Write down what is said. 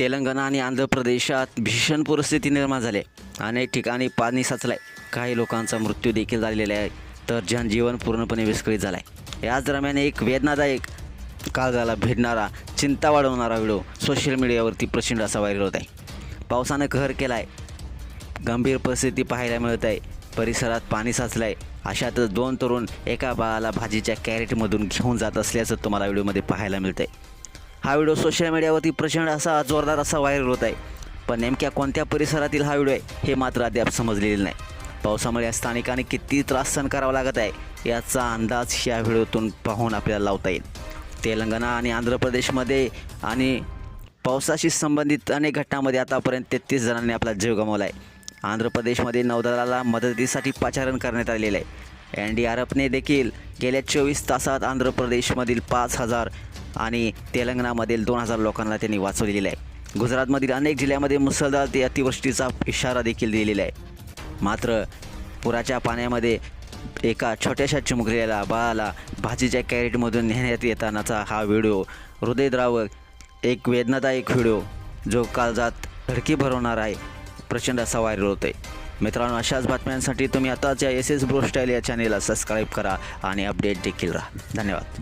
तेलंगणा आणि आंध्र प्रदेशात भीषण परिस्थिती निर्माण झाली आहे. अनेक ठिकाणी पाणी साचलं आहे काही लोकांचा मृत्यू देखील झालेला आहे. तर जनजीवन पूर्णपणे विस्कळीत झालं आहे याच दरम्यान एक वेदनादायक काळजाला भेटणारा चिंता वाढवणारा व्हिडिओ सोशल मीडियावरती प्रचंड असा व्हायरल होत आहे. पावसानं कहर केला आहे गंभीर परिस्थिती पाहायला मिळत आहे. परिसरात पाणी साचलं आहे अशातच दोन तरुण एका बाळाला भाजीच्या कॅरेटमधून घेऊन जात असल्याचं तुम्हाला व्हिडिओमध्ये पाहायला मिळतं आहे हा व्हिडिओ सोशल मीडियावरती प्रचंड असा जोरदार असा व्हायरल होत आहे. पण नेमक्या कोणत्या परिसरातील हा व्हिडिओ आहे हे मात्र अद्याप समजलेलं नाही. पावसामुळे या स्थानिकांनी किती त्रास सहन करावा लागत आहे याचा अंदाज या व्हिडिओतून पाहून आपल्याला लावता येईल. तेलंगणा आणि आंध्र प्रदेशमध्ये आणि पावसाशी संबंधित अनेक घटनांमध्ये आतापर्यंत तेहतीस जणांनी आपला जीव गमावला आहे. आंध्र प्रदेशमध्ये नौदलाला मदतीसाठी पाचारण करण्यात आलेलं आहे. एन डी आर एफने देखील गेल्या चोवीस तासात आंध्र प्रदेशमधील पाच हजार आणि तेलंगणामधील दोन हजार लोकांना त्यांनी वाचवलेलं आहे. गुजरातमधील अनेक जिल्ह्यामध्ये मुसळधार ते अतिवृष्टीचा इशारा देखील दिलेला आहे. मात्र पुराच्या पाण्यामध्ये एका छोट्याशा चिमुकलेल्या बाळाला भाजीच्या कॅरेटमधून नेण्यात येतानाचा हा व्हिडिओ हृदयद्रावक एक वेदनादायक व्हिडिओ जो काळजात धडकी भरवणार आहे प्रचंड असा व्हायरल होतो आहे मित्रांनो अशाच बातम्यांसाठी तुम्ही आताच या एस एस ब्रो स्टाईल या चॅनेलला सबस्क्राईब करा आणि अपडेट देखील राहा. धन्यवाद.